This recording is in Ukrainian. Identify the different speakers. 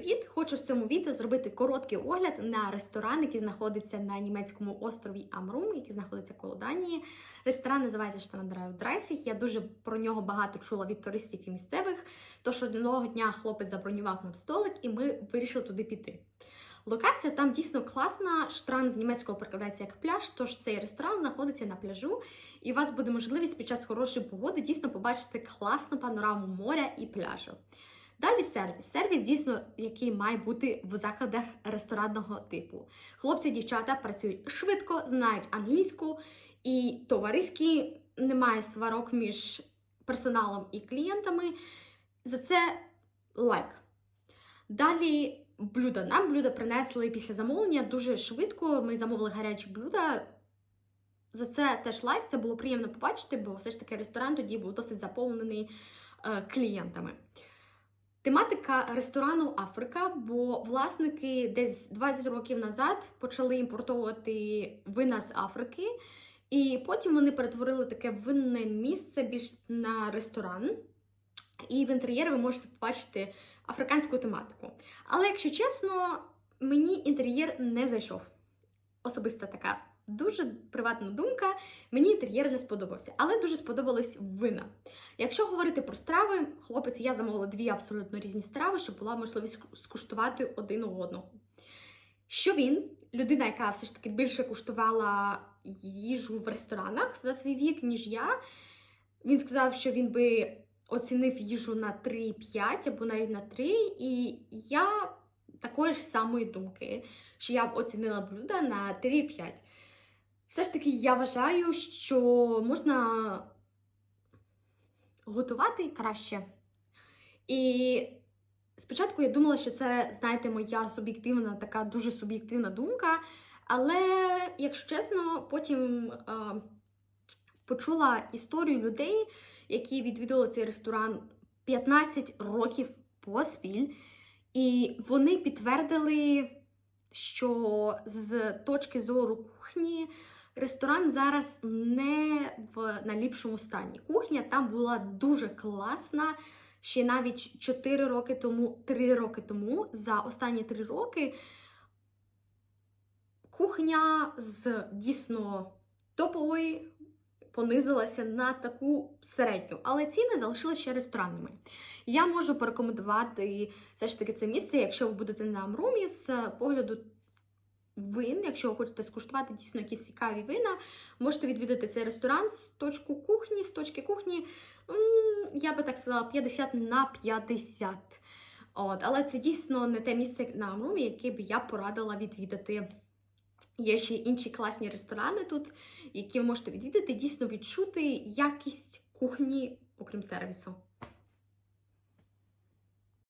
Speaker 1: привіт! Хочу в цьому відео зробити короткий огляд на ресторан, який знаходиться на німецькому острові Амрум, який знаходиться коло Данії. Ресторан називається Штрандраю Драйсіх. Я дуже про нього багато чула від туристів і місцевих. Тож одного дня хлопець забронював нам столик, і ми вирішили туди піти. Локація там дійсно класна. Штран з німецького перекладається як пляж, тож цей ресторан знаходиться на пляжу, і у вас буде можливість під час хорошої погоди дійсно побачити класну панораму моря і пляжу. Далі сервіс. Сервіс дійсно, який має бути в закладах ресторанного типу. Хлопці дівчата працюють швидко, знають англійську і товариські, немає сварок між персоналом і клієнтами. За це лайк. Далі блюда. Нам блюда принесли після замовлення дуже швидко. Ми замовили гарячі блюда. За це теж лайк. Це було приємно побачити, бо все ж таки ресторан тоді був досить заповнений е, клієнтами. Тематика ресторану Африка, бо власники десь 20 років назад почали імпортовувати вина з Африки, і потім вони перетворили таке винне місце більш на ресторан. І в інтер'єрі ви можете побачити африканську тематику. Але, якщо чесно, мені інтер'єр не зайшов. Особиста така дуже приватна думка. Мені інтер'єр не сподобався, але дуже сподобались вина. Якщо говорити про страви, хлопець я замовили дві абсолютно різні страви, щоб була можливість скуштувати один у одного. Що він, людина, яка все ж таки більше куштувала їжу в ресторанах за свій вік, ніж я, він сказав, що він би оцінив їжу на 3,5 або навіть на 3, і я такої ж самої думки, що я б оцінила блюдо на 3,5. Все ж таки, я вважаю, що можна готувати краще. І спочатку я думала, що це, знаєте, моя суб'єктивна, така дуже суб'єктивна думка. Але, якщо чесно, потім е, почула історію людей, які відвідували цей ресторан 15 років поспіль, і вони підтвердили, що з точки зору кухні ресторан зараз не в найліпшому стані. Кухня там була дуже класна. Ще навіть 4 роки тому, 3 роки тому, за останні 3 роки, кухня з дійсно топової понизилася на таку середню, але ціни залишилися ще ресторанними. Я можу порекомендувати все ж таки це місце, якщо ви будете на Амрумі, з погляду вин, якщо ви хочете скуштувати дійсно якісь цікаві вина, можете відвідати цей ресторан з точку кухні, з точки кухні, я би так сказала, 50 на 50. От, Але це дійсно не те місце на Амрумі, яке б я порадила відвідати. Є ще інші класні ресторани тут, які ви можете відвідати, дійсно відчути якість кухні, окрім сервісу.